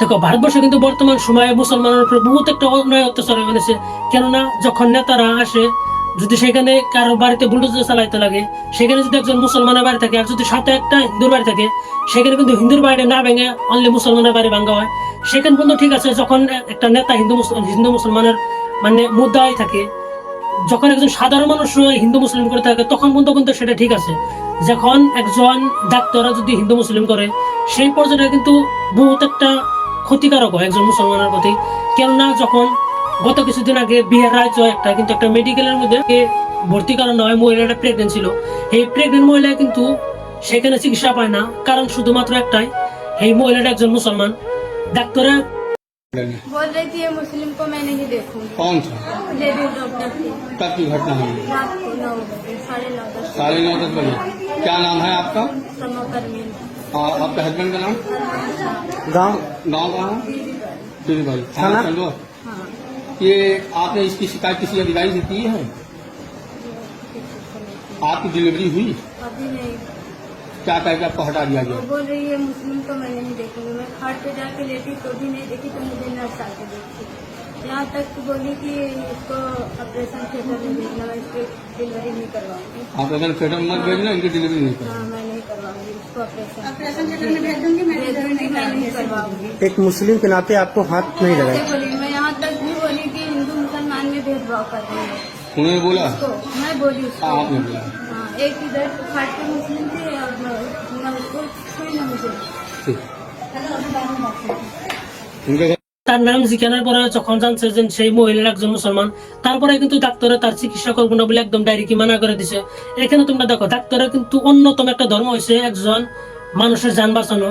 দেখো, ভারতবর্ষে কিন্তু বর্তমান সময়ে মুসলমানের উপর বহুত একটা অন্যায় অত্যাচার হয়ে গেছে। কেননা, যখন নেতারা আসে, যদি সেখানে কারও বাড়িতে বুলডোজার চালাইতে লাগে, সেখানে যদি একজন মুসলমানের বাড়ি থাকে, আর যদি সাথে একটা হিন্দুর বাড়ি থাকে, সেখানে কিন্তু হিন্দুর বাড়ি না ভেঙে অনলি মুসলমানের বাড়ি ভাঙ্গা হয়। সেখানে পর্যন্ত ঠিক আছে, যখন একটা নেতা হিন্দু হিন্দু মুসলমানের মানে মুদ্রায় থাকে, যখন একজন সাধারণ মানুষ হিন্দু মুসলিম করে থাকে, তখন পর্যন্ত কিন্তু সেটা ঠিক আছে। যখন একজন ডাক্তাররা যদি হিন্দু মুসলিম করে, সেই পর্যায়ে কিন্তু বহুত একটা ক্ষতিকারক হয় একজন মুসলমানের প্রতি কেননা যখন গত কিছুদিন আগে বিহার রাজ্য একটা কিন্তু একটা মেডিকেলের মধ্যে কে ভর্তি করানো হয় মহিলাটা প্রেগনেন্ট ছিল এই প্রেগনেন্ট মহিলা কিন্তু সেখানে চিকিৎসা পায় না কারণ শুধুমাত্র একটাই এই মহিলাটা একজন মুসলমান ডাক্তারের बोल रही थी ये मुस्लिम को मैं नहीं देखूंगी कौन था लेडीज डॉक्टर थी कब की घटना हुई रात को नौ बजे साढ़े नौ दस साढ़े नौ दस बजे क्या नाम है आपका? आ, आपके हस्बैंड का नाम? गाँव। गाँव कहाँ है? भाई थाना? हाँ ये आपने इसकी शिकायत किसी अधिकारी से की है? आपकी डिलीवरी हुई? अभी नहीं। क्या कह के आपको हटा दिया गया? बोल रही है मुस्लिम तो मैं नहीं देखूँगी मैं खाट पे जाके लेती तो भी नहीं देखी तो मुझे नर्स आके देखी। यहाँ तक कि बोली कि इसको ऑपरेशन थिएटर में भेजना मैं इसकी डिलीवरी नहीं करवाऊँगी। ऑपरेशन थिएटर में मत भेजना इनकी डिलीवरी नहीं करो हाँ मैं नहीं करवाऊँगी इसको ऑपरेशन ऑपरेशन थिएटर में भेज दूँगी मैं दूँगी मैं नहीं करवाऊँगी। एक मुस्लिम के नाते आपको हाथ नहीं लगाए बोली मैं यहाँ तक भी बोली कि हिंदू मुसलमान में भेदभाव कर रही है। उन्होंने बोला? मैं बोली उसको। हाँ, आपने बोला। हाँ एक इधर खाट के मुस्लिम थे और मैं उसको छुई ना मुझे। उनके তার নাম জিজ্ঞানার পরে যখন জানছে যে সেই মহিলার একজন মুসলমান, তারপরে কিন্তু ডাক্তারে তার চিকিৎসা করব না বলে একদম ডাইরেক্ট মানা করে দিছে। এখানে তোমরা দেখো ডাক্তারের কিন্তু অন্যতম একটা ধর্ম হয়েছে একজন মানুষের যান বাঁচানো।